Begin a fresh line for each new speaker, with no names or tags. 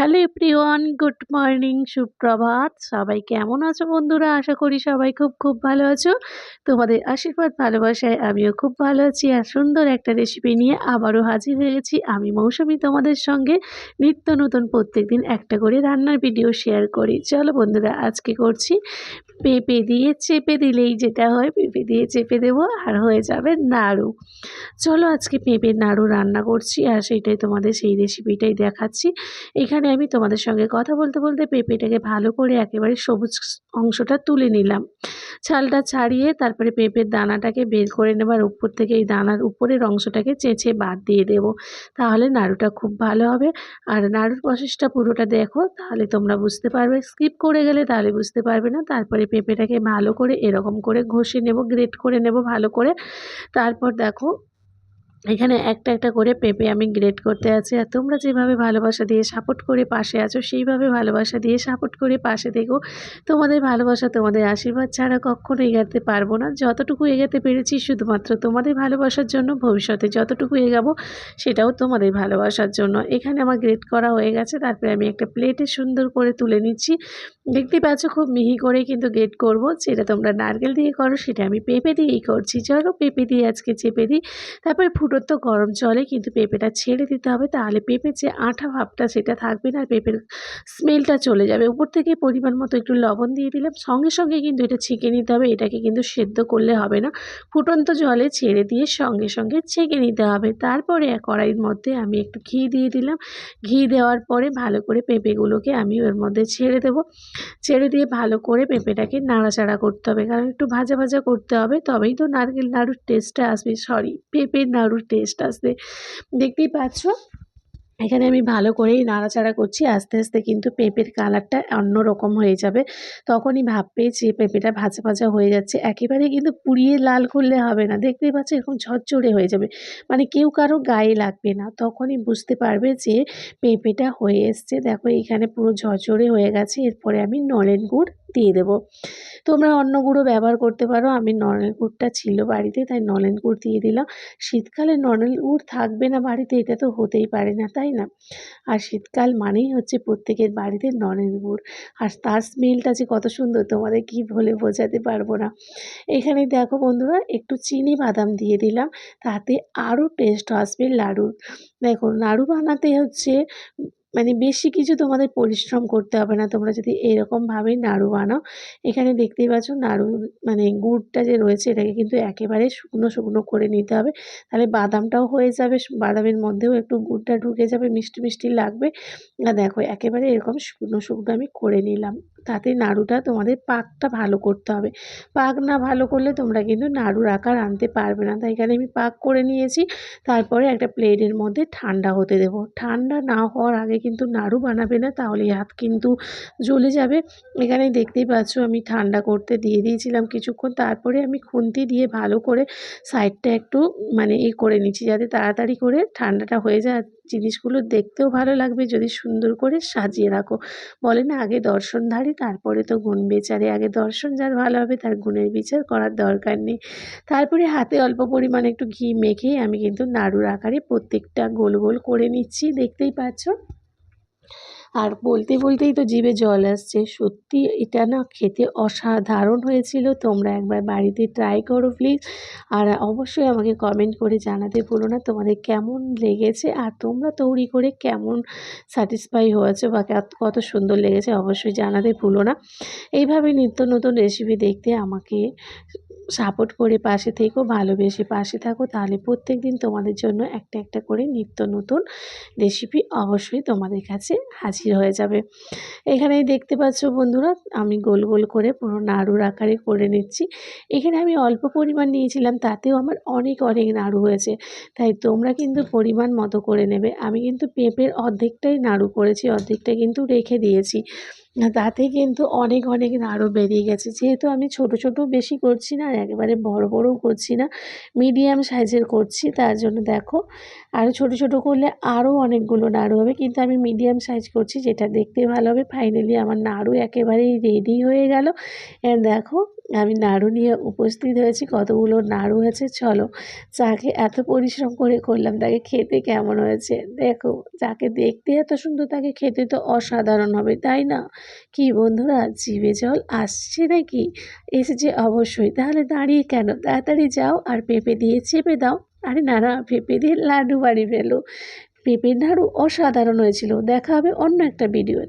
Hello everyone, good morning, সুপ্রভাত। সবাই কেমন আছো বন্ধুরা? আশা করি সবাই খুব খুব ভালো আছো। তোমাদের আশীর্বাদ, ভালোবাসায় আমিও খুব ভালো আছি আর সুন্দর একটা রেসিপি নিয়ে আবারও হাজির হয়ে গেছি আমি মৌসুমি তোমাদের সঙ্গে। নিত্য নতুন প্রত্যেক দিন একটা করে রান্নার ভিডিও শেয়ার করি। চলো বন্ধুরা, আজকে করছি পেঁপে দিয়ে চেপে দিলেই যেটা হয় পেঁপে দিয়ে চেপে দেবো আর হয়ে যাবে নাড়ু। চলো আজকে পেঁপের নাড়ু রান্না করছি আর সেইটাই তোমাদের সেই রেসিপিটাই দেখাচ্ছি। এখানে আমি তোমাদের সঙ্গে কথা বলতে বলতে পেঁপেটাকে ভালো করে একেবারে সবুজ অংশটা তুলে নিলাম। ছালটা ছাড়িয়ে তারপরে পেঁপের দানাটাকে বের করে নেবার উপর থেকে এই দানার উপরের অংশটাকে চেঁচে বাদ দিয়ে দেব। তাহলে নাড়ুটা খুব ভালো হবে। আর নাড়ুর প্রসেসটা পুরোটা দেখো, তাহলে তোমরা বুঝতে পারবে। স্কিপ করে গেলে তাহলে বুঝতে পারবে না। তারপরে পেঁপেটাকে ভালো করে এরকম করে ঘষে নেব গ্রেট করে নেব ভালো করে। তারপর দেখো এখানে একটা একটা করে পেঁপে আমি গ্রেড করতে আছি আর তোমরা যেভাবে ভালোবাসা দিয়ে সাপোর্ট করে পাশে আছো, সেইভাবে ভালোবাসা দিয়ে সাপোর্ট করে পাশে দেখো তোমাদের ভালোবাসা, তোমাদের আশীর্বাদ ছাড়া কখনো এগাতে পারব না। যতটুকু এগাতে পেরেছি শুধুমাত্র তোমাদের ভালোবাসার জন্য, ভবিষ্যতে যতটুকু এগাবো সেটাও তোমাদের ভালোবাসার জন্য। এখানে আমার গ্রেড করা হয়ে গেছে, তারপরে আমি একটা প্লেটে সুন্দর করে তুলে নিচ্ছি। দেখতে পাচ্ছ খুব মিহি করে কিন্তু গ্রেড করব, যেটা তোমরা নারকেল দিয়ে করো সেটা আমি পেঁপে দিয়েই করছি। চলো পেঁপে দিয়ে আজকে চেপে দিই। তারপরে তো গরম জলে কিন্তু পেঁপেটা ছেড়ে দিতে হবে। তাহলে পেঁপের যে আঠা ভাবটা সেটা থাকবে না, আর পেঁপের স্মেলটা চলে যাবে। উপর থেকে পরিমাণ মতো একটু লবণ দিয়ে দিলাম। সঙ্গে সঙ্গে কিন্তু এটা ছেঁকে নিতে হবে। এটাকে কিন্তু সেদ্ধ করলে হবে না। ফুটন্ত জলে ছেড়ে দিয়ে সঙ্গে সঙ্গে ছেঁকে নিতে হবে। তারপরে কড়াইয়ের মধ্যে আমি একটু ঘি দিয়ে দিলাম। ঘি দেওয়ার পরে ভালো করে পেঁপেগুলোকে আমি ওর মধ্যে ছেড়ে দেব। ছেড়ে দিয়ে ভালো করে পেঁপেটাকে নাড়াচাড়া করতে হবে। কারণ একটু ভাজা ভাজা করতে হবে, তবেই তো নারকেল নাড়ুর টেস্টটা আসবে। সরি পেঁপের নাড়ুর টেস্ট আসবে। দেখতেই পাচ্ছ? এখানে আমি ভালো করেই নাড়াচাড়া করছি, আস্তে আস্তে কিন্তু পেঁপের কালারটা অন্য রকম হয়ে যাবে। তখনই ভাববে যে পেঁপেটা ভাজা ভাজা হয়ে যাচ্ছে। একেবারে কিন্তু পুড়িয়ে লাল করলে হবে না। দেখতেই পাচ্ছ এরকম ঝরঝরে হয়ে যাবে। মানে কেউ কারও গায়ে লাগবে না। তখনই বুঝতে পারবে যে পেঁপেটা হয়ে এসছে। দেখো এখানে পুরো ঝরঝরে হয়ে গেছে। এরপরে আমি নলেন গুড় দিয়ে দেবো। তোমরা অন্য গুঁড়ো ব্যবহার করতে পারো। আমি নলেন গুড়টা ছিল বাড়িতে, তাই নলেন গুড় দিয়ে দিলাম। শীতকালে নলেন গুড় থাকবে না বাড়িতে, এটা তো হতেই পারে না, তাই না? আর শীতকাল মানেই হচ্ছে প্রত্যেকের বাড়িতে নলেন গুড়। আর তার স্মেলটা যে কত সুন্দর, তোমাদের কি বলে বোঝাতে পারব না। এখানে দেখো বন্ধুরা, একটু চিনি বাদাম দিয়ে দিলাম, তাতে আরও টেস্ট আসবে লাড়ুর। দেখো, লাড়ু বানাতে হচ্ছে মানে বেশি কিছু তোমাদের পরিশ্রম করতে হবে না। তোমরা যদি এরকমভাবেই নাড়ু বানাও, এখানে দেখতেই পাচ্ছ নাড়ু মানে গুড়টা যে রয়েছে, এটাকে কিন্তু একেবারে শুকনো শুকনো করে নিতে হবে। তাহলে বাদামটাও হয়ে যাবে, বাদামের মধ্যেও একটু গুড়টা ঢুকে যাবে, মিষ্টি মিষ্টি লাগবে। আর দেখো, একেবারে এরকম শুকনো শুকনো আমি করে নিলাম। তাতে নাড়ুটা তোমাদের পাকটা ভালো করতে হবে। পাক না ভালো করলে তোমরা কিন্তু নাড়ুর আকার আনতে পারবে না। তাই এখানে আমি পাক করে নিয়েছি। তারপরে একটা প্লেটের মধ্যে ঠান্ডা হতে দেবো। ঠান্ডা না হওয়ার আগে কিন্তু নাড়ু বানাবে না, তাহলে হাত কিন্তু জ্বলে যাবে। এখানে দেখতেই পাচ্ছ আমি ঠান্ডা করতে দিয়ে দিয়েছিলাম কিছুক্ষণ, তারপরে আমি খুন্তি দিয়ে ভালো করে সাইডটা একটু মানে এ করে নিচ্ছি, যাতে তাড়াতাড়ি করে ঠান্ডাটা হয়ে যায় জিনিসগুলো দেখতেও ভালো লাগবে, যদি সুন্দর করে সাজিয়ে রাখো। বলে না, আগে দর্শনধারী তারপরে তো গুণ বিচারে। আগে দর্শন যার ভালো হবে, তার গুণের বিচার করার দরকার নেই। তারপরে হাতে অল্প পরিমাণে একটু ঘি মেখে আমি কিন্তু নাড়ুর আকারে প্রত্যেকটা গোল গোল করে নিচ্ছি, দেখতেই পাচ্ছ? আর বলতে বলতেই তো জিভে জল আসছে। সত্যি এটা না খেতে অসাধারণ হয়েছিল। তোমরা একবার বাড়িতে ট্রাই করো প্লিজ আর অবশ্যই আমাকে কমেন্ট করে জানাতে ভুলো না তোমাদের কেমন লেগেছে আর তোমরা তৈরি করে কেমন স্যাটিসফাই হয়েছে বা কত সুন্দর লেগেছে অবশ্যই জানাতে ভুলো না। এইভাবে নিত্য নতুন রেসিপি দেখতে আমাকে সাপোর্ট করে পাশে থেকো, ভালোবেসে পাশে থাকো, তাহলে প্রত্যেক দিন তোমাদের জন্য একটা একটা করে নিত্য নতুন রেসিপি অবশ্যই তোমাদের কাছে হাজির হয়ে যাবে। এখানেই দেখতে পাচ্ছ বন্ধুরা, আমি গোল গোল করে পুরো নাড়ুর আকারে করে নিচ্ছি। এখানে আমি অল্প পরিমাণ নিয়েছিলাম, তাতেও আমার অনেক অনেক নাড়ু হয়েছে। তাই তোমরা কিন্তু পরিমাণ মতো করে নেবে। আমি কিন্তু পেঁপের অর্ধেকটাই নাড়ু করেছি, অর্ধেকটা কিন্তু রেখে দিয়েছি। তাতে কিন্তু অনেক অনেক আরও বেরিয়ে গেছে। যেহেতু আমি ছোট ছোট বেশি করছি না, আর একেবারে বড়, বড়ও করছি না মিডিয়াম সাইজের করছি, তার জন্য দেখো আরও ছোট ছোট করলে আরও অনেকগুলো নাড়ু হবে, কিন্তু আমি মিডিয়াম সাইজ করছি, যেটা দেখতে ভালো হবে। ফাইনালি আমার নাড়ু একেবারেই রেডি হয়ে গেল। দেখো আমি নাড়ু নিয়ে উপস্থিত হয়েছি, কতগুলো নাড়ু হয়েছে চলো। যাকে এত পরিশ্রম করে করলাম, তাকে খেতে কেমন হয়েছে? দেখো, যাকে দেখতে এত সুন্দর, তাকে খেতে তো অসাধারণ হবে, তাই না? কি বন্ধুরা, জিভে জল আসছে নাকি? এসেছে অবশ্যই, তাহলে দাঁড়িয়ে কেন? তাড়াতাড়ি যাও আর পেঁপে দিয়ে চেপে দাও। আরে না না, পেঁপে দিয়ে লাড্ডু বাড়ি ফেলো। পেঁপের নাড়ু অসাধারণ হয়েছিল, দেখা হবে অন্য একটা ভিডিওতে